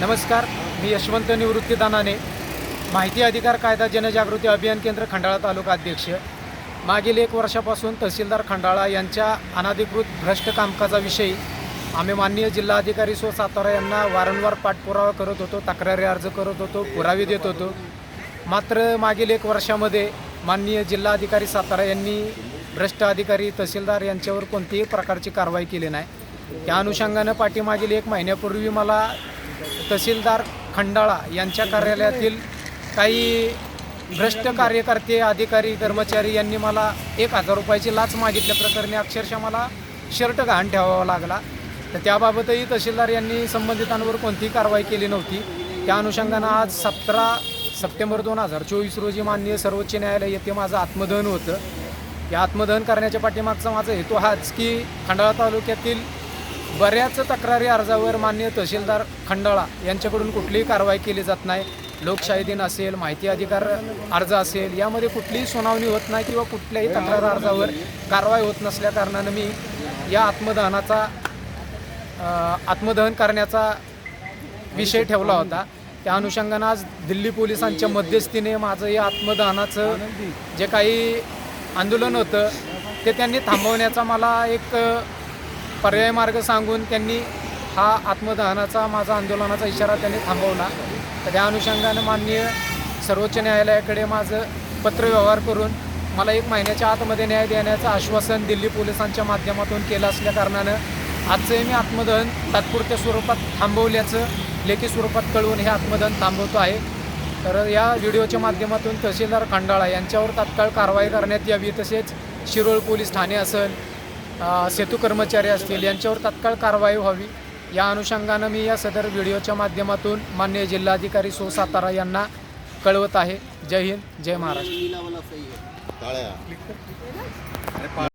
नमस्कार मी यशवंत निवृत्ती दानाने माहिती अधिकार कायदा जनजागृती अभियान केंद्र खंडाळा तालुका अध्यक्ष. मागील एक वर्षापासून तहसीलदार खंडाळा यांच्या अनाधिकृत भ्रष्ट कामकाजाविषयी आम्ही माननीय जिल्हाधिकारी सो सातारा यांना वारंवार पाठपुरावा करत होतो तक्रारी अर्ज करत होतो पुरावे देत होतो. मात्र मागील एक वर्षामध्ये माननीय जिल्हाधिकारी सातारा यांनी भ्रष्ट अधिकारी तहसीलदार यांच्यावर कोणतीही प्रकारची कारवाई केली नाही. त्या अनुषंगानं पाठीमागील एक महिन्यापूर्वी मला तहसीलदार खंडाळा यांच्या कार्यालयातील काही भ्रष्ट कार्यकर्ते अधिकारी कर्मचारी यांनी मला एक हजार रुपयाची लाच मागितल्याप्रकरणी अक्षरशः मला शर्ट घाण ठेवावा लागला. तर त्याबाबतही तहसीलदार यांनी संबंधितांवर कोणतीही कारवाई केली नव्हती. त्या अनुषंगानं आज सतरा सप्टेंबर दोन हजार चोवीस रोजी माननीय सर्वोच्च न्यायालय येथे माझं आत्मदहन होतं. या आत्मदहन करण्याच्या पाठीमागचा माझा हेतू हाच की खंडाळा तालुक्यातील बऱ्याच तक्रारी अर्जावर मान्य तहसीलदार खंडाळा यांच्याकडून कुठलीही कारवाई केली जात नाही. लोकशाही दिन असेल माहिती अधिकार अर्ज असेल यामध्ये कुठलीही सुनावणी होत नाही किंवा कुठल्याही तक्रार अर्जावर कारवाई होत नसल्या कारणानं मी या आत्मदहनाचा आत्मदहन करण्याचा विषय ठेवला होता. त्या अनुषंगानं आज दिल्ली पोलिसांच्या मध्यस्थीने माझं या आत्मदहनाचं जे काही आंदोलन होतं ते त्यांनी थांबवण्याचा मला एक पर्याय मार्ग सांगून त्यांनी हा आत्मदहनाचा माझा आंदोलनाचा इशारा त्यांनी थांबवला. तर त्या अनुषंगानं माननीय सर्वोच्च न्यायालयाकडे माझं पत्रव्यवहार करून मला एक महिन्याच्या आतमध्ये न्याय देण्याचं आश्वासन दिल्ली पोलिसांच्या माध्यमातून केलं असल्या कारणानं आजचंही मी आत्मदहन तात्पुरत्या स्वरूपात थांबवल्याचं लेखी स्वरूपात कळवून हे आत्मदहन थांबवतो आहे. तर या व्हिडिओच्या माध्यमातून तहसीलदार खंडाळा यांच्यावर तात्काळ कारवाई करण्यात यावी तसेच शिरोळ पोलीस ठाणे असेल सेतू कर्मचारी असतील यांच्यावर तात्काळ कारवाई व्हावी. या अनुषंगानं मी या सदर व्हिडिओच्या माध्यमातून मान्य जिल्हाधिकारी सो सातारा यांना कळवत आहे. जय हिंद जय महाराष्ट्र.